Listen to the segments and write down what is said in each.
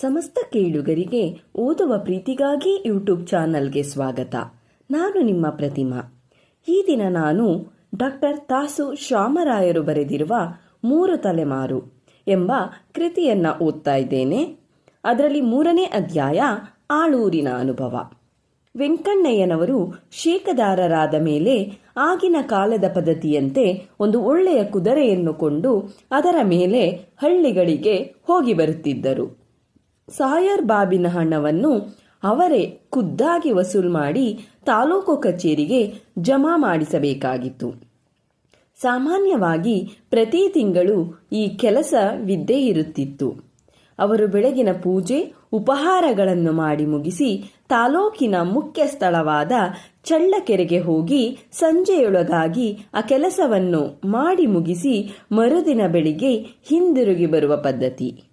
ಸಮಸ್ತ ಕೇಳುಗರಿಗೆ ಓದುವ ಪ್ರೀತಿಗಾಗಿ ಯೂಟ್ಯೂಬ್ ಚಾನಲ್ಗೆ ಸ್ವಾಗತ. ನಾನು ನಿಮ್ಮ ಪ್ರತಿಮಾ. ಈ ದಿನ ನಾನು ಡಾಕ್ಟರ್ ತಾಸು ಶ್ಯಾಮರಾಯರು ಬರೆದಿರುವ ಮೂರು ತಲೆಮಾರು ಎಂಬ ಕೃತಿಯನ್ನ ಓದ್ತಾ ಇದ್ದೇನೆ. ಅದರಲ್ಲಿ ಮೂರನೇ ಅಧ್ಯಾಯ ಆಳೂರಿನ ಅನುಭವ. ವೆಂಕಣ್ಣಯ್ಯನವರು ಶೇಕದಾರರಾದ ಮೇಲೆ ಆಗಿನ ಕಾಲದ ಪದ್ಧತಿಯಂತೆ ಒಂದು ಒಳ್ಳೆಯ ಕುದುರೆಯನ್ನು ಕೊಂಡು ಅದರ ಮೇಲೆ ಹಳ್ಳಿಗಳಿಗೆ ಹೋಗಿ ಬರುತ್ತಿದ್ದರು. ಸಾಯರ್ ಬಾಬಿನ ಹಣವನ್ನು ಅವರೇ ಖುದ್ದಾಗಿ ವಸೂಲು ಮಾಡಿ ತಾಲೂಕು ಕಚೇರಿಗೆ ಜಮಾ ಮಾಡಿಸಬೇಕಾಗಿತ್ತು. ಸಾಮಾನ್ಯವಾಗಿ ಪ್ರತಿ ತಿಂಗಳು ಈ ಕೆಲಸ ಕೆಲಸವಿದ್ದೇ ಇರುತ್ತಿತ್ತು. ಅವರು ಬೆಳಗಿನ ಪೂಜೆ, ಉಪಹಾರಗಳನ್ನು ಮಾಡಿ ಮುಗಿಸಿ ತಾಲೂಕಿನ ಮುಖ್ಯ ಸ್ಥಳವಾದ ಚಳ್ಳಕೆರೆಗೆ ಹೋಗಿ ಸಂಜೆಯೊಳಗಾಗಿ ಆ ಕೆಲಸವನ್ನು ಮಾಡಿ ಮುಗಿಸಿ ಮರುದಿನ ಬೆಳಿಗ್ಗೆ ಹಿಂದಿರುಗಿ ಬರುವ ಪದ್ಧತಿ.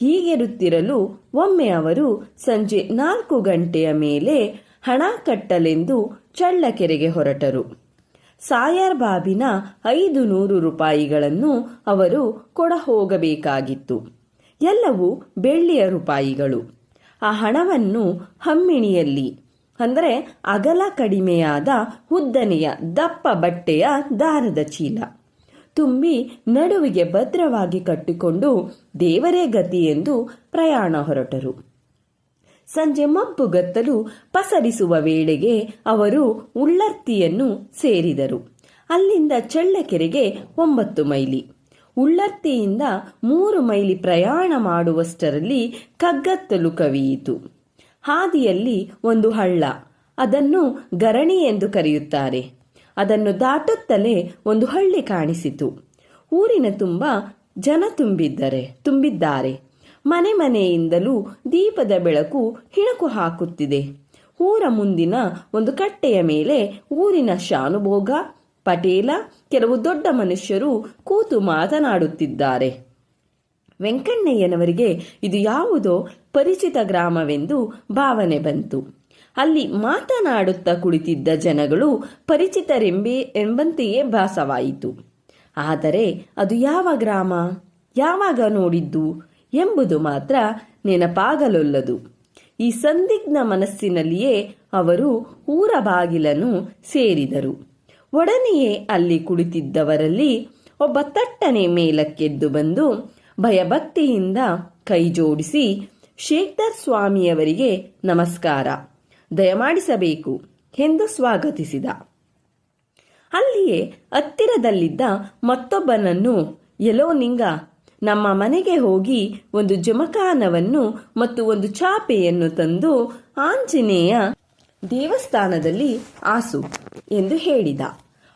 ಹೀಗಿರುತ್ತಿರಲು ಒಮ್ಮೆ ಅವರು ಸಂಜೆ ನಾಲ್ಕು ಗಂಟೆಯ ಮೇಲೆ ಹಣ ಕಟ್ಟಲೆಂದು ಚಳ್ಳಕೆರೆಗೆ ಹೊರಟರು. ಸಾಯರ್ ಬಾಬಿನ ಐದು ನೂರು ರೂಪಾಯಿಗಳನ್ನು ಅವರು ಕೊಡ ಹೋಗಬೇಕಾಗಿತ್ತು ಎಲ್ಲವೂ ಬೆಳ್ಳಿಯ ರೂಪಾಯಿಗಳು. ಆ ಹಣವನ್ನು ಹಮ್ಮಿಣಿಯಲ್ಲಿ, ಅಂದರೆ ಅಗಲ ಕಡಿಮೆಯಾದ ಉದ್ದನೆಯ ದಪ್ಪ ಬಟ್ಟೆಯ ದಾರದ ಚೀಲ. ತುಂಬಿ ನಡುವಿಗೆ ಭದ್ರವಾಗಿ ಕಟ್ಟಿಕೊಂಡು ದೇವರೇ ಗತಿ ಎಂದು ಪ್ರಯಾಣ ಹೊರಟರು. ಸಂಜೆ ಮಬ್ಬುಗತ್ತಲು ಪಸರಿಸುವ ವೇಳೆಗೆ ಅವರು ಉಳ್ಳರ್ತಿಯನ್ನು ಸೇರಿದರು. ಅಲ್ಲಿಂದ ಚಳ್ಳಕೆರೆಗೆ ಒಂಬತ್ತು ಮೈಲಿ. ಉಳ್ಳರ್ತಿಯಿಂದ ಮೂರು ಮೈಲಿ ಪ್ರಯಾಣ ಮಾಡುವಷ್ಟರಲ್ಲಿ ಕಗ್ಗತ್ತಲು ಕವಿಯಿತು. ಹಾದಿಯಲ್ಲಿ ಒಂದು ಹಳ್ಳ. ಅದನ್ನು ಗರಣಿ ಎಂದು ಕರೆಯುತ್ತಾರೆ. ಅದನ್ನು ದಾಟುತ್ತಲೇ ಒಂದು ಹಳ್ಳಿ ಕಾಣಿಸಿತು. ಊರಿನ ತುಂಬ ಜನ ತುಂಬಿದ್ದರೆ, ತುಂಬಿದ್ದಾರೆ. ಮನೆ ಮನೆಯಿಂದಲೂ ದೀಪದ ಬೆಳಕು ಹಿಣಕು ಹಾಕುತ್ತಿದೆ. ಊರ ಮುಂದಿನ ಒಂದು ಕಟ್ಟೆಯ ಮೇಲೆ ಊರಿನ ಶಾನುಭೋಗ, ಪಟೇಲ, ಕೆಲವು ದೊಡ್ಡ ಮನುಷ್ಯರು ಕೂತು ಮಾತನಾಡುತ್ತಿದ್ದಾರೆ. ವೆಂಕಣ್ಣಯ್ಯನವರಿಗೆ ಇದು ಯಾವುದೋ ಪರಿಚಿತ ಗ್ರಾಮವೆಂದು ಭಾವನೆ ಬಂತು. ಅಲ್ಲಿ ಮಾತನಾಡುತ್ತಾ ಕುಳಿತಿದ್ದ ಜನಗಳು ಪರಿಚಿತರೆಂಬೆ ಎಂಬಂತೆಯೇ ಭಾಸವಾಯಿತು. ಆದರೆ ಅದು ಯಾವ ಗ್ರಾಮ? ಯಾವಾಗ ನೋಡಿದ್ದು ಎಂಬುದು ಮಾತ್ರ ನೆನಪಾಗಲೊಲ್ಲದು. ಈ ಸಂದಿಗ್ಧ ಮನಸ್ಸಿನಲ್ಲಿಯೇ ಅವರು ಊರ ಬಾಗಿಲನ್ನು ಸೇರಿದರು. ಒಡನೆಯೇ ಅಲ್ಲಿ ಕುಳಿತಿದ್ದವರಲ್ಲಿ ಒಬ್ಬ ತಟ್ಟನೆ ಮೇಲಕ್ಕೆದ್ದು ಬಂದು ಭಯಭಕ್ತಿಯಿಂದ ಕೈ ಜೋಡಿಸಿ ಶೇಖರ್ ಸ್ವಾಮಿಯವರಿಗೆ ನಮಸ್ಕಾರ. ದಯಮಾಡಿಸಬೇಕು ಎಂದು ಸ್ವಾಗತಿಸಿದ. ಅಲ್ಲಿಯೇ ಹತ್ತಿರದಲ್ಲಿದ್ದ ಮತ್ತೊಬ್ಬನನ್ನು ಎಲೋ ನಿಂಗ, ನಮ್ಮ ಮನೆಗೆ ಹೋಗಿ ಒಂದು ಜಮಖಾನವನ್ನು ಮತ್ತು ಒಂದು ಚಾಪೆಯನ್ನು ತಂದು ಆಂಜನೇಯ ದೇವಸ್ಥಾನದಲ್ಲಿ ಆಸು ಎಂದು ಹೇಳಿದ.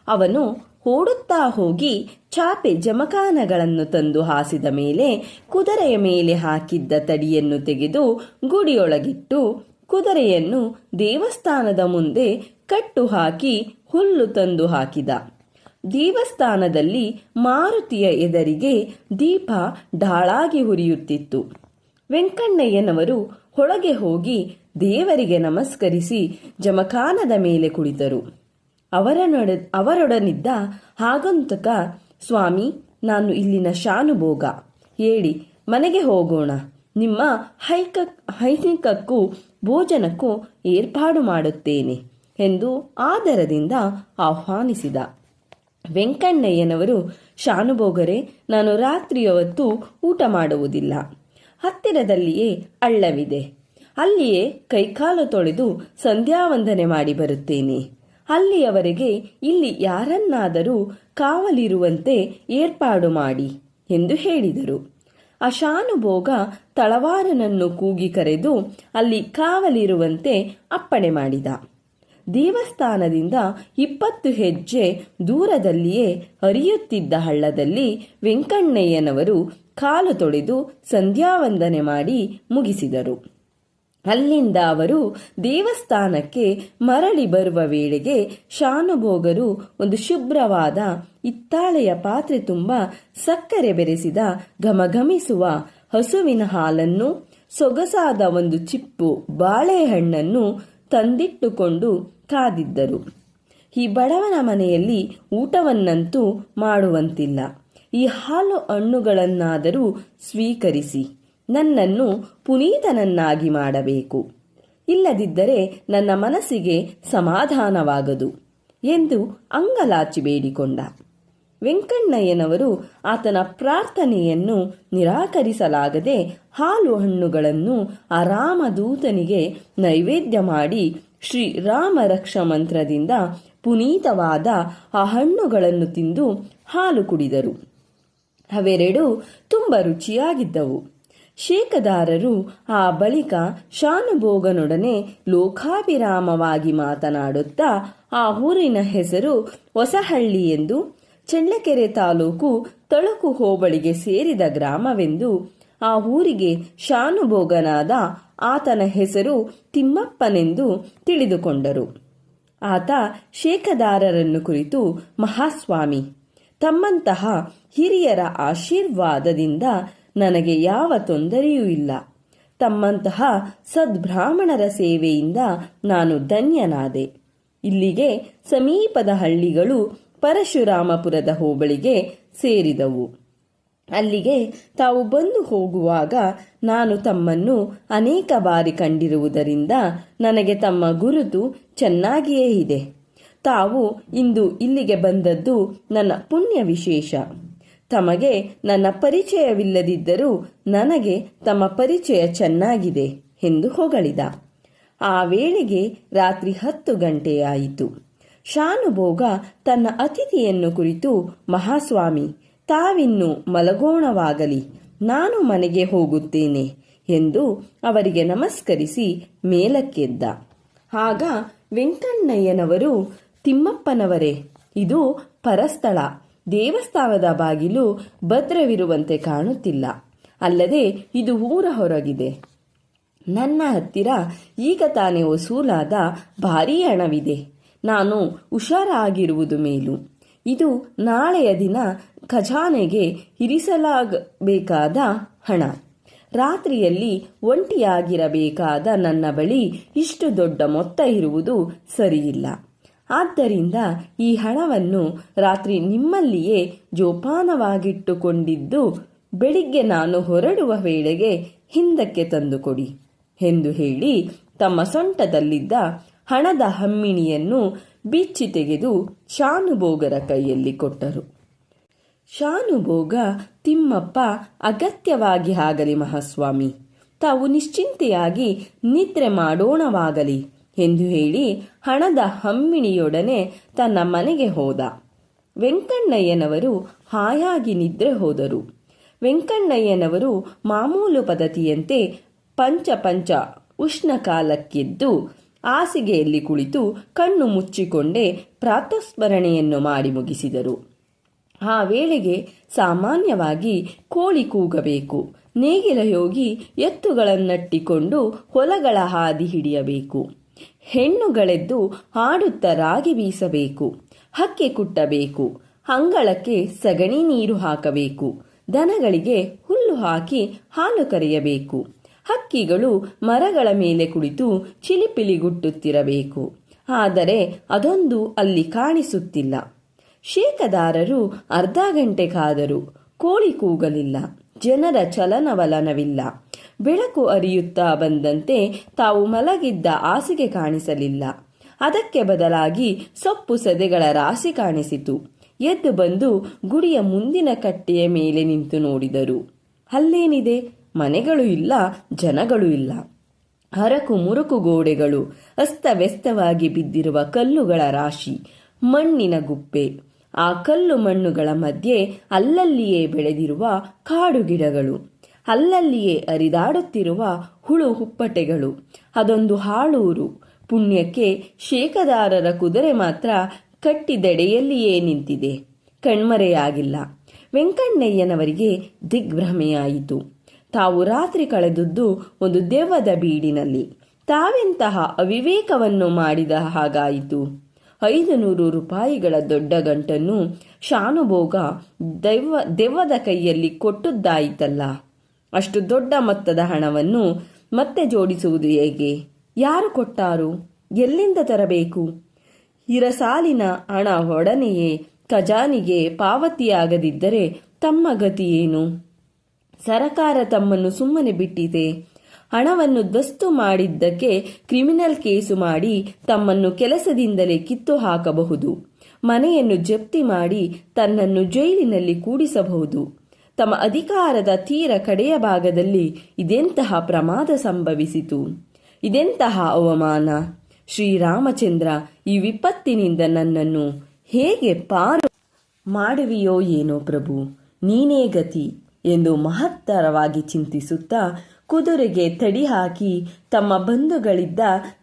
ಅವನು ಓಡುತ್ತಾ ಹೋಗಿ ಚಾಪೆ ಜಮಖಾನಗಳನ್ನು ತಂದು ಹಾಸಿದ ಮೇಲೆ ಕುದುರೆಯ ಮೇಲೆ ಹಾಕಿದ್ದ ತಡಿಯನ್ನು ತೆಗೆದು ಗುಡಿಯೊಳಗಿಟ್ಟು ಕುದುರೆಯನ್ನು ದೇವಸ್ಥಾನದ ಮುಂದೆ ಕಟ್ಟು ಹಾಕಿ ಹುಲ್ಲು ತಂದು ಹಾಕಿದ. ದೇವಸ್ಥಾನದಲ್ಲಿ ಮಾರುತಿಯ ಎದರಿಗೆ ದೀಪ ಢಾಳಾಗಿ ಹುರಿಯುತ್ತಿತ್ತು. ವೆಂಕಣ್ಣಯ್ಯನವರು ಹೊಳಗೆ ಹೋಗಿ ದೇವರಿಗೆ ನಮಸ್ಕರಿಸಿ ಜಮಖಾನದ ಮೇಲೆ ಕುಳಿತರು. ಅವರನೊಡ ಅವರೊಡನಿದ್ದ ಹಾಗಂತಕ, ಸ್ವಾಮಿ, ನಾನು ಇಲ್ಲಿನ ಶಾನುಭೋಗ. ಹೇಳಿ ಮನೆಗೆ ಹೋಗೋಣ. ನಿಮ್ಮ ಹೈಕ ಹೈನಿಕಕ್ಕೂ ಭೋಜನಕ್ಕೂ ಏರ್ಪಾಡು ಮಾಡುತ್ತೇನೆ ಎಂದು ಆದರದಿಂದ ಆಹ್ವಾನಿಸಿದ. ವೆಂಕಣ್ಣಯ್ಯನವರು, ಶಾನುಭೋಗರೆ, ನಾನು ರಾತ್ರಿಯ ಹೊತ್ತು ಊಟ ಮಾಡುವುದಿಲ್ಲ. ಹತ್ತಿರದಲ್ಲಿಯೇ ಅಳ್ಳವಿದೆ. ಅಲ್ಲಿಯೇ ಕೈಕಾಲು ತೊಳೆದು ಸಂಧ್ಯಾವಂದನೆ ಮಾಡಿ ಬರುತ್ತೇನೆ. ಅಲ್ಲಿಯವರೆಗೆ ಇಲ್ಲಿ ಯಾರನ್ನಾದರೂ ಕಾವಲಿರುವಂತೆ ಏರ್ಪಾಡು ಮಾಡಿ ಎಂದು ಹೇಳಿದರು. ಆ ಶಾನುಭೋಗ ತಳವಾರನನ್ನು ಕೂಗಿ ಕರೆದು ಅಲ್ಲಿ ಕಾವಲಿರುವಂತೆ ಅಪ್ಪಣೆ ಮಾಡಿದ. ದೇವಸ್ಥಾನದಿಂದ ಇಪ್ಪತ್ತು ಹೆಜ್ಜೆ ದೂರದಲ್ಲಿಯೇ ಹರಿಯುತ್ತಿದ್ದ ಹಳ್ಳದಲ್ಲಿ ವೆಂಕಣ್ಣಯ್ಯನವರು ಕಾಲು ತೊಳೆದು ಸಂಧ್ಯಾವಂದನೆ ಮಾಡಿ ಮುಗಿಸಿದರು. ಅಲ್ಲಿಂದ ಅವರು ದೇವಸ್ಥಾನಕ್ಕೆ ಮರಳಿ ಬರುವ ವೇಳೆಗೆ ಶಾನುಭೋಗರು ಒಂದು ಶುಭ್ರವಾದ ಇತ್ತಾಳೆಯ ಪಾತ್ರೆ ತುಂಬ ಸಕ್ಕರೆ ಬೆರೆಸಿದ ಘಮಘಮಿಸುವ ಹಸುವಿನ ಹಾಲನ್ನು, ಸೊಗಸಾದ ಒಂದು ಚಿಪ್ಪು ಬಾಳೆಹಣ್ಣನ್ನು ತಂದಿಟ್ಟುಕೊಂಡು ಕಾದಿದ್ದರು. ಈ ಬಡವನ ಮನೆಯಲ್ಲಿ ಊಟವನ್ನಂತೂ ಮಾಡುವಂತಿಲ್ಲ. ಈ ಹಾಲು ಹಣ್ಣುಗಳನ್ನಾದರೂ ಸ್ವೀಕರಿಸಿ. ನನ್ನನ್ನು ಪುನೀತನನ್ನಾಗಿ ಮಾಡಬೇಕು. ಇಲ್ಲದಿದ್ದರೆ ನನ್ನ ಮನಸ್ಸಿಗೆ ಸಮಾಧಾನವಾಗದು ಎಂದು ಅಂಗಲಾಚಿ ಬೇಡಿಕೊಂಡ. ವೆಂಕಣ್ಣಯ್ಯನವರು ಆತನ ಪ್ರಾರ್ಥನೆಯನ್ನು ನಿರಾಕರಿಸಲಾಗದೆ ಹಾಲು ಹಣ್ಣುಗಳನ್ನು ಆ ರಾಮದೂತನಿಗೆ ನೈವೇದ್ಯ ಮಾಡಿ ಶ್ರೀ ರಾಮ ರಕ್ಷ ಮಂತ್ರದಿಂದ ಪುನೀತವಾದ ಆ ಹಣ್ಣುಗಳನ್ನು ತಿಂದು ಹಾಲು ಕುಡಿದರು. ಅವೆರಡೂ ತುಂಬ ರುಚಿಯಾಗಿದ್ದವು. ಶೇಕದಾರರು ಆ ಬಳಿಕ ಶಾನುಭೋಗನೊಡನೆ ಲೋಕಾಭಿರಾಮವಾಗಿ ಮಾತನಾಡುತ್ತಾ, ಆ ಊರಿನ ಹೆಸರು ಹೊಸಹಳ್ಳಿ ಎಂದು ಚಳ್ಳಕೆರೆ ತಾಲೂಕು ತಳುಕು ಹೋಬಳಿಗೆ ಸೇರಿದ ಗ್ರಾಮವೆಂದು ಆ ಊರಿಗೆ ಶಾನುಭೋಗನಾದ ಆತನ ಹೆಸರು ತಿಮ್ಮಪ್ಪನೆಂದು ತಿಳಿದುಕೊಂಡರು. ಆತ ಶೇಖದಾರರನ್ನು ಕುರಿತು ಮಹಾಸ್ವಾಮಿ, ತಮ್ಮಂತಹ ಹಿರಿಯರ ಆಶೀರ್ವಾದದಿಂದ ನನಗೆ ಯಾವ ತೊಂದರೆಯೂ ಇಲ್ಲ. ತಮ್ಮಂತಹ ಸದ್ಬ್ರಾಹ್ಮಣರ ಸೇವೆಯಿಂದ ನಾನು ಧನ್ಯನಾದೆ. ಇಲ್ಲಿಗೆ ಸಮೀಪದ ಹಳ್ಳಿಗಳು ಪರಶುರಾಮಪುರದ ಹೋಬಳಿಗೆ ಸೇರಿದವು. ಅಲ್ಲಿಗೆ ತಾವು ಬಂದು ಹೋಗುವಾಗ ನಾನು ತಮ್ಮನ್ನು ಅನೇಕ ಬಾರಿ ಕಂಡಿರುವುದರಿಂದ ನನಗೆ ತಮ್ಮ ಗುರುತು ಚೆನ್ನಾಗಿಯೇ ಇದೆ. ತಾವು ಇಂದು ಇಲ್ಲಿಗೆ ಬಂದದ್ದು ನನ್ನ ಪುಣ್ಯ ವಿಶೇಷ ತಮಗೆ ನನ್ನ ಪರಿಚಯವಿಲ್ಲದಿದ್ದರೂ ನನಗೆ ತಮ್ಮ ಪರಿಚಯ ಚೆನ್ನಾಗಿದೆ ಎಂದು ಹೊಗಳಿದ. ಆ ವೇಳೆಗೆ ರಾತ್ರಿ ಹತ್ತು ಗಂಟೆಯಾಯಿತು. ಶಾನುಭೋಗ ತನ್ನ ಅತಿಥಿಯನ್ನು ಕುರಿತು, ಮಹಾಸ್ವಾಮಿ, ತಾವಿನ್ನು ಮಲಗೋಣವಾಗಲಿ, ನಾನು ಮನೆಗೆ ಹೋಗುತ್ತೇನೆ ಎಂದು ಅವರಿಗೆ ನಮಸ್ಕರಿಸಿ ಮೇಲಕ್ಕೆದ್ದ. ಆಗ ವೆಂಕಣ್ಣಯ್ಯನವರು, ತಿಮ್ಮಪ್ಪನವರೇ, ಇದು ಪರಸ್ಥಳ ದೇವಸ್ಥಾನದ ಬಾಗಿಲು ಭದ್ರವಿರುವಂತೆ ಕಾಣುತ್ತಿಲ್ಲ. ಅಲ್ಲದೆ ಇದು ಊರ ಹೊರಗಿದೆ. ನನ್ನ ಹತ್ತಿರ ಈಗ ತಾನೇ ವಸೂಲಾದ ಭಾರೀ ಹಣವಿದೆ. ನಾನು ಹುಷಾರಾಗಿರುವುದು ಮೇಲು. ಇದು ನಾಳೆಯ ದಿನ ಖಜಾನೆಗೆ ಇರಿಸಲಾಗಬೇಕಾದ ಹಣ. ರಾತ್ರಿಯಲ್ಲಿ ಒಂಟಿಯಾಗಿರಬೇಕಾದ ನನ್ನ ಬಳಿ ಇಷ್ಟು ದೊಡ್ಡ ಮೊತ್ತ ಇರುವುದು ಸರಿಯಿಲ್ಲ. ಆದ್ದರಿಂದ ಈ ಹಣವನ್ನು ರಾತ್ರಿ ನಿಮ್ಮಲ್ಲಿಯೇ ಜೋಪಾನವಾಗಿಟ್ಟುಕೊಂಡಿದ್ದು ಬೆಳಿಗ್ಗೆ ನಾನು ಹೊರಡುವ ವೇಳೆಗೆ ಹಿಂದಕ್ಕೆ ತಂದುಕೊಡಿ ಎಂದು ಹೇಳಿ ತಮ್ಮ ಸೊಂಟದಲ್ಲಿದ್ದ ಹಣದ ಹಮ್ಮಿಣಿಯನ್ನು ಬಿಚ್ಚಿ ತೆಗೆದು ಶಾನುಭೋಗರ ಕೈಯಲ್ಲಿ ಕೊಟ್ಟರು. ಶಾನುಭೋಗ, ತಿಮ್ಮಪ್ಪ ಅಗತ್ಯವಾಗಿ ಆಗಲಿ ಮಹಾಸ್ವಾಮಿ, ತಾವು ನಿಶ್ಚಿಂತೆಯಾಗಿ ನಿದ್ರೆ ಮಾಡೋಣವಾಗಲಿ. ಎಂದು ಹೇಳಿ ಹಣದ ಹಮ್ಮಿಣಿಯೊಡನೆ ತನ್ನ ಮನೆಗೆ ಹೋದ. ವೆಂಕಣ್ಣಯ್ಯನವರು ಹಾಯಾಗಿ ನಿದ್ರೆ ಹೋದರು. ವೆಂಕಣ್ಣಯ್ಯನವರು ಮಾಮೂಲು ಪದ್ಧತಿಯಂತೆ ಪಂಚ ಪಂಚ ಉಷ್ಣಕಾಲಕ್ಕೆದ್ದು ಹಾಸಿಗೆಯಲ್ಲಿ ಕುಳಿತು ಕಣ್ಣು ಮುಚ್ಚಿಕೊಂಡೇ ಪ್ರಾತಸ್ಮರಣೆಯನ್ನು ಮಾಡಿ ಮುಗಿಸಿದರು. ಆ ವೇಳೆಗೆ ಸಾಮಾನ್ಯವಾಗಿ ಕೋಳಿ ಕೂಗಬೇಕು. ನೇಗಿಲ ಯೋಗಿ ಎತ್ತುಗಳನ್ನಟ್ಟಿಕೊಂಡು ಹೊಲಗಳ ಹಾದಿ ಹಿಡಿಯಬೇಕು. ಹೆಣ್ಣುಗಳೆದ್ದು ಹಾಡುತ್ತ ರಾಗಿ ಬೀಸಬೇಕು, ಹಕ್ಕಿ ಕುಟ್ಟಬೇಕು, ಅಂಗಳಕ್ಕೆ ಸಗಣಿ ನೀರು ಹಾಕಬೇಕು, ದನಗಳಿಗೆ ಹುಲ್ಲು ಹಾಕಿ ಹಾಲು ಕರೆಯಬೇಕು, ಹಕ್ಕಿಗಳು ಮರಗಳ ಮೇಲೆ ಕುಳಿತು ಚಿಲಿಪಿಲಿಗುಟ್ಟುತ್ತಿರಬೇಕು. ಆದರೆ ಅದೊಂದು ಅಲ್ಲಿ ಕಾಣಿಸುತ್ತಿಲ್ಲ. ಶೇಕದಾರರು ಅರ್ಧ ಗಂಟೆ ಕಾದರು ಕೋಳಿ ಕೂಗಲಿಲ್ಲ, ಜನರ ಚಲನವಲನವಿಲ್ಲ. ಬೆಳಕು ಅರಿಯುತ್ತಾ ಬಂದಂತೆ ತಾವು ಮಲಗಿದ್ದ ಹಾಸಿಗೆ ಕಾಣಿಸಲಿಲ್ಲ. ಅದಕ್ಕೆ ಬದಲಾಗಿ ಸೊಪ್ಪು ಸದೆಗಳ ರಾಶಿ ಕಾಣಿಸಿತು. ಎದ್ದು ಬಂದು ಗುಡಿಯ ಮುಂದಿನ ಕಟ್ಟೆಯ ಮೇಲೆ ನಿಂತು ನೋಡಿದರು. ಅಲ್ಲೇನಿದೆ? ಮನೆಗಳು ಇಲ್ಲ, ಜನಗಳು ಇಲ್ಲ. ಹರಕು ಮುರುಕು ಗೋಡೆಗಳು, ಅಸ್ತವ್ಯಸ್ತವಾಗಿ ಬಿದ್ದಿರುವ ಕಲ್ಲುಗಳ ರಾಶಿ, ಮಣ್ಣಿನ ಗುಪ್ಪೆ. ಆ ಕಲ್ಲು ಮಣ್ಣುಗಳ ಮಧ್ಯೆ ಅಲ್ಲಲ್ಲಿಯೇ ಬೆಳೆದಿರುವ ಕಾಡು ಗಿಡಗಳು. ಅಲ್ಲಲ್ಲಿಯೇ ಅರಿದಾಡುತ್ತಿರುವ ಹುಳು ಹುಪ್ಪಟೆಗಳು. ಅದೊಂದು ಹಾಳೂರು. ಪುಣ್ಯಕ್ಕೆ ಶೇಕದಾರರ ಕುದುರೆ ಮಾತ್ರ ಕಟ್ಟಿದೆಡೆಯಲ್ಲಿಯೇ ನಿಂತಿದೆ. ಕಣ್ಮರೆಯಾಗಿಲ್ಲ. ವೆಂಕಣ್ಣಯ್ಯನವರಿಗೆ ದಿಗ್ಭ್ರಮೆಯಾಯಿತು. ತಾವು ರಾತ್ರಿ ಕಳೆದದ್ದು ಒಂದು ದೆವ್ವದ ಬೀಡಿನಲ್ಲಿ. ತಾವೆಂತಹ ಅವಿವೇಕವನ್ನು ಮಾಡಿದ ಹಾಗಾಯಿತು. ಐದು ನೂರು ರೂಪಾಯಿಗಳ ದೊಡ್ಡ ಗಂಟನ್ನು ಶಾನುಭೋಗ ದೆವ್ವ, ದೆವ್ವದ ಕೈಯಲ್ಲಿ ಕೊಟ್ಟದ್ದಾಯಿತಲ್ಲ. ಅಷ್ಟು ದೊಡ್ಡ ಮೊತ್ತದ ಹಣವನ್ನು ಮತ್ತೆ ಜೋಡಿಸುವುದು ಹೇಗೆ? ಯಾರು ಕೊಟ್ಟಾರು? ಎಲ್ಲಿಂದ ತರಬೇಕು? ಹಿರಸಾಲಿನ ಹಣ ಒಡನೆಯೇ ಖಜಾನಿಗೆ ಪಾವತಿಯಾಗದಿದ್ದರೆ ತಮ್ಮ ಗತಿಯೇನು ಸರಕಾರ ತಮ್ಮನ್ನು ಸುಮ್ಮನೆ ಬಿಟ್ಟಿದೆ. ಹಣವನ್ನು ದಸ್ತು ಮಾಡಿದ್ದಕ್ಕೆ ಕ್ರಿಮಿನಲ್ ಕೇಸು ಮಾಡಿ ತಮ್ಮನ್ನು ಕೆಲಸದಿಂದಲೇ ಕಿತ್ತು ಹಾಕಬಹುದು. ಮನೆಯನ್ನು ಜಪ್ತಿ ಮಾಡಿ ತನ್ನನ್ನು ಜೈಲಿನಲ್ಲಿ ಕೂಡಿಸಬಹುದು. ತಮ್ಮ ಅಧಿಕಾರದ ತೀರ ಕಡೆಯ ಭಾಗದಲ್ಲಿ ಇದೆಂತಹ ಪ್ರಮಾದ ಸಂಭವಿಸಿತು. ಇದೆಂತಹ ಅವಮಾನ? ಶ್ರೀರಾಮಚಂದ್ರ ಈ ವಿಪತ್ತಿನಿಂದ ನನ್ನನ್ನು ಹೇಗೆ ಪಾರು ಮಾಡುವಿಯೋ ಏನೋ ಪ್ರಭು, ನೀನೇ ಗತಿ ಎಂದು ಮಹತ್ತರವಾಗಿ ಚಿಂತಿಸುತ್ತಾ ಕುದುರೆಗೆ ತಡಿ ಹಾಕಿ ತಮ್ಮ ಬಂಧುಗಳಿದ್ದ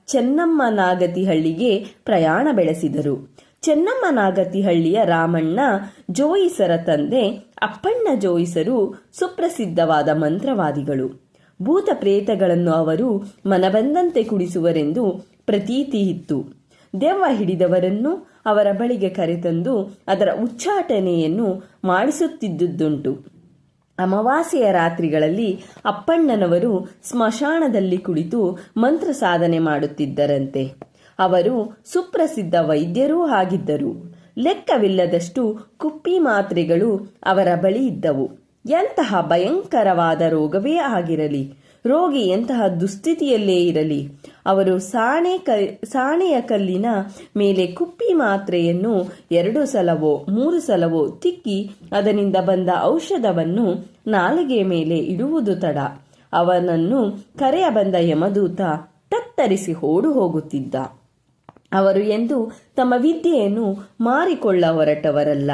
ಚೆನ್ನಮ್ಮನಾಗತಿಹಳ್ಳಿಗೆ ಪ್ರಯಾಣ ಬೆಳೆಸಿದರು. ಚೆನ್ನಮ್ಮನಾಗತಿಹಳ್ಳಿಯ ರಾಮಣ್ಣ ಜೋಯಿಸರ ತಂದೆ ಅಪ್ಪಣ್ಣ ಜೋಯಿಸರು ಸುಪ್ರಸಿದ್ಧವಾದ ಮಂತ್ರವಾದಿಗಳು. ಭೂತ ಪ್ರೇತಗಳನ್ನು ಅವರು ಮನಬಂದಂತೆ ಕುಡಿಸುವರೆಂದು ಪ್ರತೀತಿ ಇತ್ತು. ದೆವ್ವ ಹಿಡಿದವರನ್ನು ಅವರ ಬಳಿಗೆ ಕರೆತಂದು ಅದರ ಉಚ್ಚಾಟನೆಯನ್ನು ಮಾಡಿಸುತ್ತಿದ್ದುದುಂಟು ಅಮಾವಾಸ್ಯೆಯ ರಾತ್ರಿಗಳಲ್ಲಿ ಅಪ್ಪಣ್ಣನವರು ಸ್ಮಶಾನದಲ್ಲಿ ಕುಳಿತು ಮಂತ್ರ ಸಾಧನೆ ಮಾಡುತ್ತಿದ್ದರಂತೆ. ಅವರು ಸುಪ್ರಸಿದ್ಧ ವೈದ್ಯರೂ ಆಗಿದ್ದರು. ಲೆಕ್ಕವಿಲ್ಲದಷ್ಟು ಕುಪ್ಪಿ ಮಾತ್ರೆಗಳು ಅವರ ಬಳಿ ಇದ್ದವು. ಎಂತಹ ಭಯಂಕರವಾದ ರೋಗವೇ ಆಗಿರಲಿ, ರೋಗಿ ಎಂತಹ ದುಸ್ಥಿತಿಯಲ್ಲೇ ಇರಲಿ, ಅವರು ಸಾಣೆ ಕ, ಸಾಣೆಯ ಕಲ್ಲಿನ ಮೇಲೆ ಕುಪ್ಪಿ ಮಾತ್ರೆಯನ್ನು ಎರಡು ಸಲವೋ, ಮೂರು ಸಲವೋ ತಿಕ್ಕಿ ಅದರಿಂದ ಬಂದ ಔಷಧವನ್ನು ನಾಲಿಗೆ ಮೇಲೆ ಇಡುವುದು ತಡ. ಅವನನ್ನು ಕರೆಯ ಬಂದ ಯಮದೂತ ತತ್ತರಿಸಿ ಓಡು ಹೋಗುತ್ತಿದ್ದ. ಅವರು ಎಂದು ತಮ್ಮ ವಿದ್ಯೆಯನ್ನು ಮಾರಿಕೊಳ್ಳ ಹೊರಟವರಲ್ಲ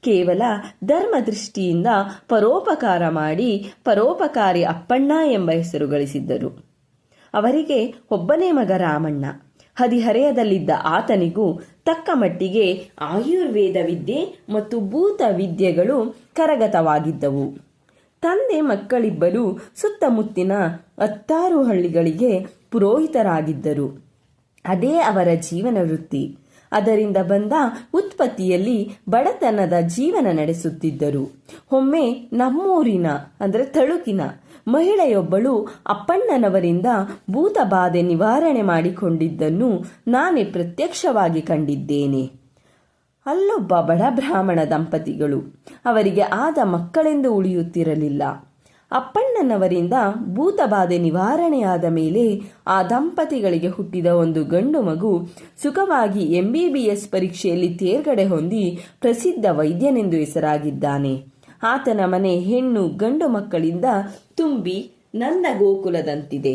ಕೇವಲ ಧರ್ಮ ದೃಷ್ಟಿಯಿಂದ ಪರೋಪಕಾರ ಮಾಡಿ ಪರೋಪಕಾರಿ ಅಪ್ಪಣ್ಣ ಎಂಬ ಹೆಸರು ಗಳಿಸಿದ್ದರು. ಅವರಿಗೆ ಒಬ್ಬನೇ ಮಗ ರಾಮಣ್ಣ. ಹದಿಹರೆಯದಲ್ಲಿದ್ದ ಆತನಿಗೂ ತಕ್ಕ ಮಟ್ಟಿಗೆ ಆಯುರ್ವೇದ ವಿದ್ಯೆ ಮತ್ತು ಭೂತ ವಿದ್ಯೆಗಳು ಕರಗತವಾಗಿದ್ದವು. ತಂದೆ ಮಕ್ಕಳಿಬ್ಬರು ಸುತ್ತಮುತ್ತಿನ ಹತ್ತಾರು ಹಳ್ಳಿಗಳಿಗೆ ಪುರೋಹಿತರಾಗಿದ್ದರು. ಅದೇ ಅವರ ಜೀವನ ವೃತ್ತಿ. ಅದರಿಂದ ಬಂದ ಉತ್ಪತ್ತಿಯಲ್ಲಿ ಬಡತನದ ಜೀವನ ನಡೆಸುತ್ತಿದ್ದರು. ಒಮ್ಮೆ ನಮ್ಮೂರಿನ, ಅಂದರೆ ತಳುಕಿನ, ಮಹಿಳೆಯೊಬ್ಬಳು ಅಪ್ಪಣ್ಣನವರಿಂದ ಭೂತಬಾಧೆ ನಿವಾರಣೆ ಮಾಡಿಕೊಂಡಿದ್ದನ್ನು ನಾನೇ ಪ್ರತ್ಯಕ್ಷವಾಗಿ ಕಂಡಿದ್ದೇನೆ. ಅಲ್ಲೊಬ್ಬ ಬಡ ಬ್ರಾಹ್ಮಣ ದಂಪತಿಗಳು, ಅವರಿಗೆ ಆದ ಮಕ್ಕಳೆಂದು ಉಳಿಯುತ್ತಿರಲಿಲ್ಲ. ಅಪ್ಪಣ್ಣನವರಿಂದ ಭೂತಬಾಧೆ ನಿವಾರಣೆಯಾದ ಮೇಲೆ ಆ ದಂಪತಿಗಳಿಗೆ ಹುಟ್ಟಿದ ಒಂದು ಗಂಡು ಮಗು ಸುಖವಾಗಿ ಎಂಬಿಬಿಎಸ್ ಪರೀಕ್ಷೆಯಲ್ಲಿ ತೇರ್ಗಡೆ ಹೊಂದಿ ಪ್ರಸಿದ್ಧ ವೈದ್ಯನೆಂದು ಹೆಸರಾಗಿದ್ದಾನೆ. ಆತನ ಮನೆ ಹೆಣ್ಣು ಗಂಡು ಮಕ್ಕಳಿಂದ ತುಂಬಿ ನಂದ ಗೋಕುಲದಂತಿದೆ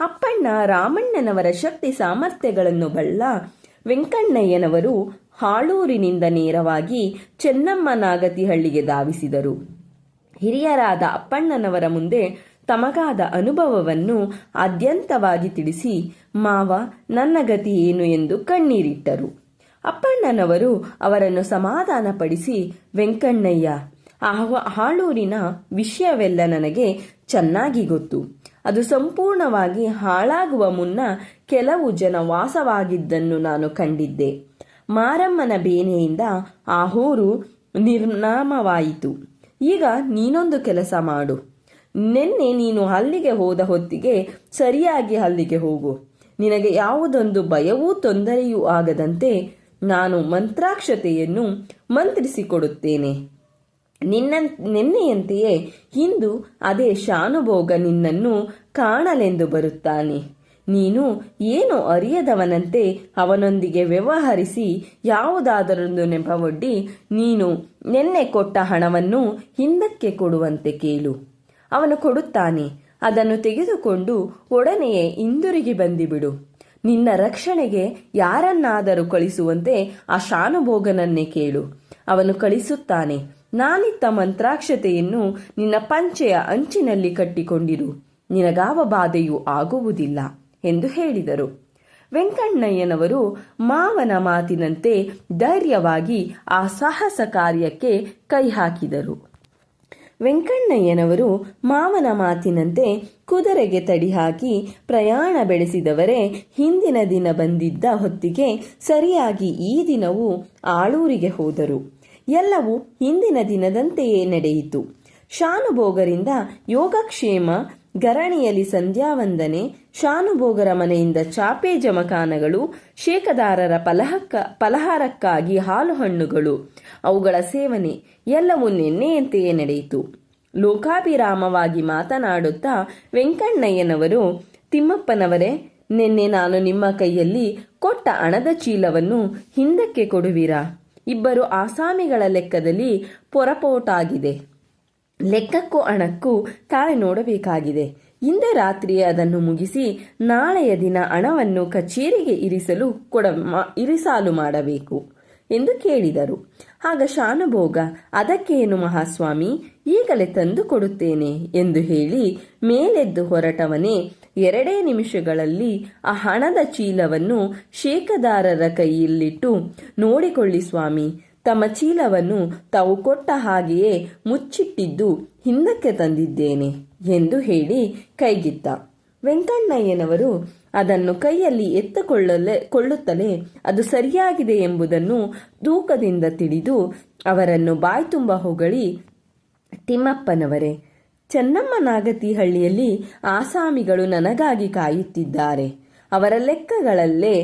ಅಪ್ಪಣ್ಣ ರಾಮಣ್ಣನವರ ಶಕ್ತಿ ಸಾಮರ್ಥ್ಯಗಳನ್ನು ಬಳ್ಳ ವೆಂಕಣ್ಣಯ್ಯನವರು ಹಾಳೂರಿನಿಂದ ನೇರವಾಗಿ ಚೆನ್ನಮ್ಮನಾಗತಿಹಳ್ಳಿಗೆ ಧಾವಿಸಿದರು. ಹಿರಿಯರಾದ ಅಪ್ಪಣ್ಣನವರ ಮುಂದೆ ತಮಗಾದ ಅನುಭವವನ್ನು ಆದ್ಯಂತವಾಗಿ ತಿಳಿಸಿ, ಮಾವ, ನನ್ನ ಗತಿ ಏನು ಎಂದು ಕಣ್ಣೀರಿಟ್ಟರು. ಅಪ್ಪಣ್ಣನವರು ಅವರನ್ನು ಸಮಾಧಾನಪಡಿಸಿ, ವೆಂಕಣ್ಣಯ್ಯ ಹಾಳೂರಿನ ವಿಷಯವೆಲ್ಲ ನನಗೆ ಚೆನ್ನಾಗಿ ಗೊತ್ತು. ಅದು ಸಂಪೂರ್ಣವಾಗಿ ಹಾಳಾಗುವ ಮುನ್ನ ಕೆಲವು ಜನ ವಾಸವಾಗಿದ್ದನ್ನು ನಾನು ಕಂಡಿದ್ದೆ. ಮಾರಮ್ಮನ ಬೇನೆಯಿಂದ ಆ ಊರು ನಿರ್ನಾಮವಾಯಿತು. ಈಗ ನೀನೊಂದು ಕೆಲಸ ಮಾಡು. ನಿನ್ನೆ ನೀನು ಅಲ್ಲಿಗೆ ಹೋದ ಹೊತ್ತಿಗೆ ಸರಿಯಾಗಿ ಅಲ್ಲಿಗೆ ಹೋಗು. ನಿನಗೆ ಯಾವುದೊಂದು ಭಯವೂ ತೊಂದರೆಯೂ ಆಗದಂತೆ ನಾನು ಮಂತ್ರಾಕ್ಷತೆಯನ್ನು ಮಂತ್ರಿಸಿಕೊಡುತ್ತೇನೆ. ನಿನ್ನ ನಿನ್ನೆಯಂತೆಯೇ ಇಂದು ಅದೇ ಶಾನುಭೋಗ ನಿನ್ನನ್ನು ಕಾಣಲೆಂದು ಬರುತ್ತಾನೆ. ನೀನು ಏನು ಅರಿಯದವನಂತೆ ಅವನೊಂದಿಗೆ ವ್ಯವಹರಿಸಿ ಯಾವುದಾದರೊಂದು ನೆಪವೊಡ್ಡಿ ನೀನು ನಿನ್ನೆ ಕೊಟ್ಟ ಹಣವನ್ನು ಹಿಂದಕ್ಕೆ ಕೊಡುವಂತೆ ಕೇಳು. ಅವನು ಕೊಡುತ್ತಾನೆ. ಅದನ್ನು ತೆಗೆದುಕೊಂಡು ಒಡನೆಯೇ ಹಿಂದಿರುಗಿ ಬಂದಿಬಿಡು. ನಿನ್ನ ರಕ್ಷಣೆಗೆ ಯಾರನ್ನಾದರೂ ಕಳಿಸುವಂತೆ ಆ ಶಾನುಭೋಗನನ್ನೇ ಕೇಳು. ಅವನು ಕಳಿಸುತ್ತಾನೆ. ನಾನಿತ್ತ ಮಂತ್ರಾಕ್ಷತೆಯನ್ನು ನಿನ್ನ ಪಂಚೆಯ ಅಂಚಿನಲ್ಲಿ ಕಟ್ಟಿಕೊಂಡಿರು. ನಿನಗಾವ ಬಾಧೆಯೂ ಆಗುವುದಿಲ್ಲ. ಎಂದು ಹೇಳಿದರು. ವೆಂಕಣ್ಣಯ್ಯನವರು ಮಾವನ ಮಾತಿನಂತೆ ಧೈರ್ಯವಾಗಿ ಆ ಸಾಹಸ ಕಾರ್ಯಕ್ಕೆ ಕೈ ಹಾಕಿದರು. ವೆಂಕಣ್ಣಯ್ಯನವರು ಮಾವನ ಮಾತಿನಂತೆ ಕುದುರೆಗೆ ತಡಿ ಹಾಕಿ ಪ್ರಯಾಣ ಬೆಳೆಸಿದವರೇ ಹಿಂದಿನ ದಿನ ಬಂದಿದ್ದ ಹೊತ್ತಿಗೆ ಸರಿಯಾಗಿ ಈ ದಿನವೂ ಆಳೂರಿಗೆ ಹೋದರು. ಎಲ್ಲವೂ ಹಿಂದಿನ ದಿನದಂತೆಯೇ ನಡೆಯಿತು. ಶಾನುಭೋಗರಿಂದ ಯೋಗಕ್ಷೇಮ ಗರಣಿಯಲ್ಲಿ ಸಂಧ್ಯಾವಂದನೆ, ಶಾನುಭೋಗರ ಮನೆಯಿಂದ ಚಾಪೆ ಜಮಖಾನಗಳು ಶೇಕದಾರರ ಪಲಹಕ್ಕ ಪಲಹಾರಕ್ಕಾಗಿ ಹಾಲು ಹಣ್ಣುಗಳು. ಅವುಗಳ ಸೇವನೆ ಎಲ್ಲವೂ ನಿನ್ನೆಯಂತೆಯೇ ನಡೆಯಿತು. ಲೋಕಾಭಿರಾಮವಾಗಿ ಮಾತನಾಡುತ್ತಾ ವೆಂಕಣ್ಣಯ್ಯನವರು, ತಿಮ್ಮಪ್ಪನವರೇ, ನಿನ್ನೆ ನಾನು ನಿಮ್ಮ ಕೈಯಲ್ಲಿ ಕೊಟ್ಟ ಹಣದ ಚೀಲವನ್ನು ಹಿಂದಕ್ಕೆ ಕೊಡುವಿರಾ? ಇಬ್ಬರು ಆಸಾಮಿಗಳ ಲೆಕ್ಕದಲ್ಲಿ ಪೊರಪೋಟಾಗಿದೆ. ಲೆಕ್ಕಕ್ಕೂ ಹಣಕ್ಕೂ ತಾಳೆ ನೋಡಬೇಕಾಗಿದೆ. ಇಂದು ರಾತ್ರಿ ಅದನ್ನು ಮುಗಿಸಿ ನಾಳೆಯ ದಿನ ಹಣವನ್ನು ಕಚೇರಿಗೆ ಇರಿಸಲು ಕೊಡ ಇರಿಸಾಲು ಮಾಡಬೇಕು ಎಂದು ಕೇಳಿದರು. ಆಗ ಶಾನುಭೋಗ, ಅದಕ್ಕೇನು ಮಹಾಸ್ವಾಮಿ, ಈಗಲೇ ತಂದು ಕೊಡುತ್ತೇನೆ ಎಂದು ಹೇಳಿ ಮೇಲೆದ್ದು ಹೊರಟವನೇ ಎರಡೇ ನಿಮಿಷಗಳಲ್ಲಿ ಆ ಹಣದ ಚೀಲವನ್ನು ಶೇಕದಾರರ ಕೈಯಲ್ಲಿಟ್ಟು, ನೋಡಿಕೊಳ್ಳಿ ಸ್ವಾಮಿ ತಮ್ಮ ಚೀಲವನ್ನು ತಾವು ಕೊಟ್ಟ ಹಾಗೆಯೇ ಮುಚ್ಚಿಟ್ಟಿದ್ದು ಹಿಂದಕ್ಕೆ ತಂದಿದ್ದೇನೆ ಎಂದು ಹೇಳಿ ಕೈಗಿತ್ತ. ವೆಂಕಣ್ಣಯ್ಯನವರು ಅದನ್ನು ಕೈಯಲ್ಲಿ ಎತ್ತುಕೊಳ್ಳಲೆ, ಕೊಳ್ಳುತ್ತಲೇ ಅದು ಸರಿಯಾಗಿದೆ ಎಂಬುದನ್ನು ತೂಕದಿಂದ ತಿಳಿದು ಅವರನ್ನು ಬಾಯ್ತುಂಬ ಹೊಗಳಿ, ತಿಮ್ಮಪ್ಪನವರೇ ಚೆನ್ನಮ್ಮ ನಾಗತಿಹಳ್ಳಿಯಲ್ಲಿ ಆಸಾಮಿಗಳು ನನಗಾಗಿ ಕಾಯುತ್ತಿದ್ದಾರೆ. ಅವರ ಲೆಕ್ಕಗಳಲ್ಲೇ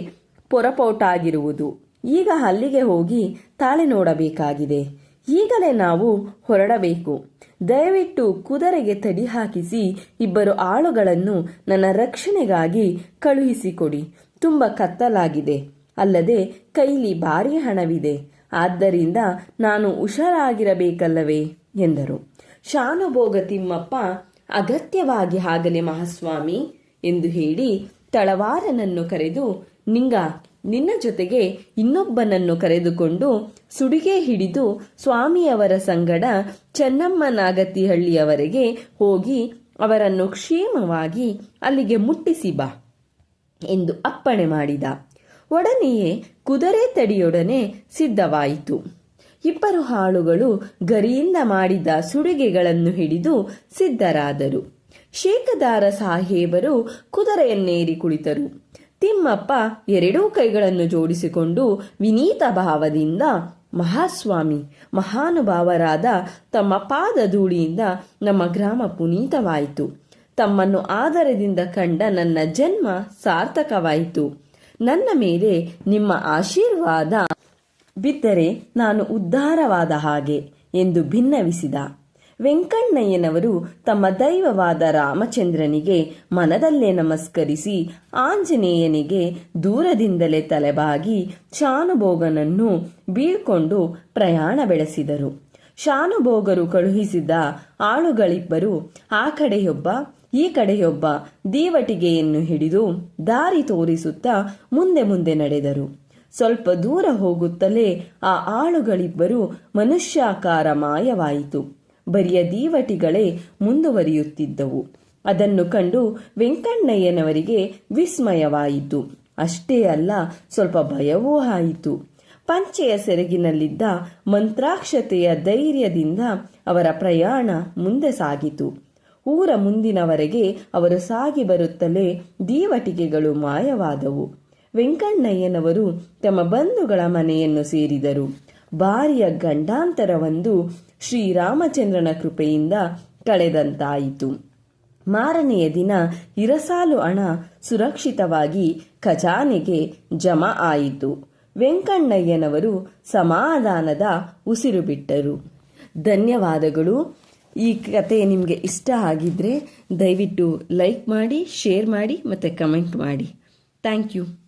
ಪೊರಪೋಟಾಗಿರುವುದು. ಈಗ ಅಲ್ಲಿಗೆ ಹೋಗಿ ತಾಳೆ ನೋಡಬೇಕಾಗಿದೆ. ಈಗಲೇ ನಾವು ಹೊರಡಬೇಕು. ದಯವಿಟ್ಟು ಕುದುರೆಗೆ ತಡಿ ಹಾಕಿಸಿ ಇಬ್ಬರು ಆಳುಗಳನ್ನು ನನ್ನ ರಕ್ಷಣೆಗಾಗಿ ಕಳುಹಿಸಿಕೊಡಿ. ತುಂಬ ಕತ್ತಲಾಗಿದೆ. ಅಲ್ಲದೆ ಕೈಲಿ ಭಾರಿ ಹಣವಿದೆ. ಆದ್ದರಿಂದ ನಾನು ಹುಷಾರಾಗಿರಬೇಕಲ್ಲವೇ? ಎಂದರು. ಶಾನುಭೋಗ ತಿಮ್ಮಪ್ಪ, ಅಗತ್ಯವಾಗಿ ಆಗಲೇ ಮಹಾಸ್ವಾಮಿ ಎಂದು ಹೇಳಿ ತಳವಾರನನ್ನು ಕರೆದು, ನಿಂಗ ನಿನ್ನ ಜೊತೆಗೆ ಇನ್ನೊಬ್ಬನನ್ನು ಕರೆದುಕೊಂಡು ಸುಡಿಗೆ ಹಿಡಿದು ಸ್ವಾಮಿಯವರ ಸಂಗಡ ಚೆನ್ನಮ್ಮ ನಾಗತಿಹಳ್ಳಿಯವರೆಗೆ ಹೋಗಿ ಅವರನ್ನು ಕ್ಷೇಮವಾಗಿ ಅಲ್ಲಿಗೆ ಮುಟ್ಟಿಸಿ ಬಾ ಎಂದು ಅಪ್ಪಣೆ ಮಾಡಿದ. ಒಡನೆಯೇ ಕುದುರೆ ತಡಿಯೊಡನೆ ಸಿದ್ಧವಾಯಿತು. ಇಬ್ಬರು ಹಾಳುಗಳು ಗರಿಯಿಂದ ಮಾಡಿದ ಸುಡಿಗೆಗಳನ್ನು ಹಿಡಿದು ಸಿದ್ಧರಾದರು. ಶೇಖದಾರ ಸಾಹೇಬರು ಕುದುರೆಯನ್ನೇರಿ ಕುಳಿತರು. ತಿಮ್ಮಪ್ಪ ಎರಡೂ ಕೈಗಳನ್ನು ಜೋಡಿಸಿಕೊಂಡು ವಿನೀತ ಭಾವದಿಂದ, ಮಹಾಸ್ವಾಮಿ, ಮಹಾನುಭಾವರಾದ ತಮ್ಮ ಪಾದ ಧೂಳಿಯಿಂದ ನಮ್ಮ ಗ್ರಾಮ ಪುನೀತವಾಯಿತು. ತಮ್ಮನ್ನು ಆದರದಿಂದ ಕಂಡ ನನ್ನ ಜನ್ಮ ಸಾರ್ಥಕವಾಯಿತು. ನನ್ನ ಮೇಲೆ ನಿಮ್ಮ ಆಶೀರ್ವಾದ ಬಿದ್ದರೆ ನಾನು ಉದ್ಧಾರವಾದ ಹಾಗೆ, ಎಂದು ಭಿನ್ನವಿಸಿದ. ವೆಂಕಣ್ಣಯ್ಯನವರು ತಮ್ಮ ದೈವವಾದ ರಾಮಚಂದ್ರನಿಗೆ ಮನದಲ್ಲೇ ನಮಸ್ಕರಿಸಿ ಆಂಜನೇಯನಿಗೆ ದೂರದಿಂದಲೇ ತಲೆಬಾಗಿ ಶಾನುಭೋಗನನ್ನು ಬೀಳ್ಕೊಂಡು ಪ್ರಯಾಣ ಬೆಳೆಸಿದರು. ಶಾನುಭೋಗರು ಕಳುಹಿಸಿದ ಆಳುಗಳಿಬ್ಬರು ಆ ಕಡೆಯೊಬ್ಬ, ಈ ಕಡೆಯೊಬ್ಬ ದೀವಟಿಗೆಯನ್ನು ಹಿಡಿದು ದಾರಿ ತೋರಿಸುತ್ತಾ ಮುಂದೆ ಮುಂದೆ ನಡೆದರು. ಸ್ವಲ್ಪ ದೂರ ಹೋಗುತ್ತಲೇ ಆ ಆಳುಗಳಿಬ್ಬರು ಮನುಷ್ಯಾಕಾರ ಮಾಯವಾಯಿತು ಬರಿಯ ದೀವಟಿಗಳೇ ಮುಂದುವರಿಯುತ್ತಿದ್ದವು. ಅದನ್ನು ಕಂಡು ವೆಂಕಣ್ಣಯ್ಯನವರಿಗೆ ವಿಸ್ಮಯವಾಯಿತು. ಅಷ್ಟೇ ಅಲ್ಲ, ಸ್ವಲ್ಪ ಭಯವೂ ಆಯಿತು. ಪಂಚೆಯ ಸೆರಗಿನಲ್ಲಿದ್ದ ಮಂತ್ರಾಕ್ಷತೆಯ ಧೈರ್ಯದಿಂದ ಅವರ ಪ್ರಯಾಣ ಮುಂದೆ ಸಾಗಿತು. ಊರ ಮುಂದಿನವರೆಗೆ ಅವರು ಸಾಗಿ ಬರುತ್ತಲೇ ದೀವಟಿಗೆಗಳು ಮಾಯವಾದವು. ವೆಂಕಣ್ಣಯ್ಯನವರು ತಮ್ಮ ಬಂಧುಗಳ ಮನೆಯನ್ನು ಸೇರಿದರು. ಬಾರಿಯ ಗಂಡಾಂತರವೊಂದು ಶ್ರೀರಾಮಚಂದ್ರನ ಕೃಪೆಯಿಂದ ಕಳೆದಂತಾಯಿತು. ಮಾರನೆಯ ದಿನ ಇರಸಾಲು ಹಣ ಸುರಕ್ಷಿತವಾಗಿ ಖಜಾನೆಗೆ ಜಮಾ ಆಯಿತು. ವೆಂಕಣ್ಣಯ್ಯನವರು ಸಮಾಧಾನದ ಉಸಿರು ಬಿಟ್ಟರು. ಧನ್ಯವಾದಗಳು. ಈ ಕತೆ ನಿಮಗೆ ಇಷ್ಟ ಆಗಿದ್ರೆ ದಯವಿಟ್ಟು ಲೈಕ್ ಮಾಡಿ, ಶೇರ್ ಮಾಡಿ ಮತ್ತು ಕಮೆಂಟ್ ಮಾಡಿ. Thank you.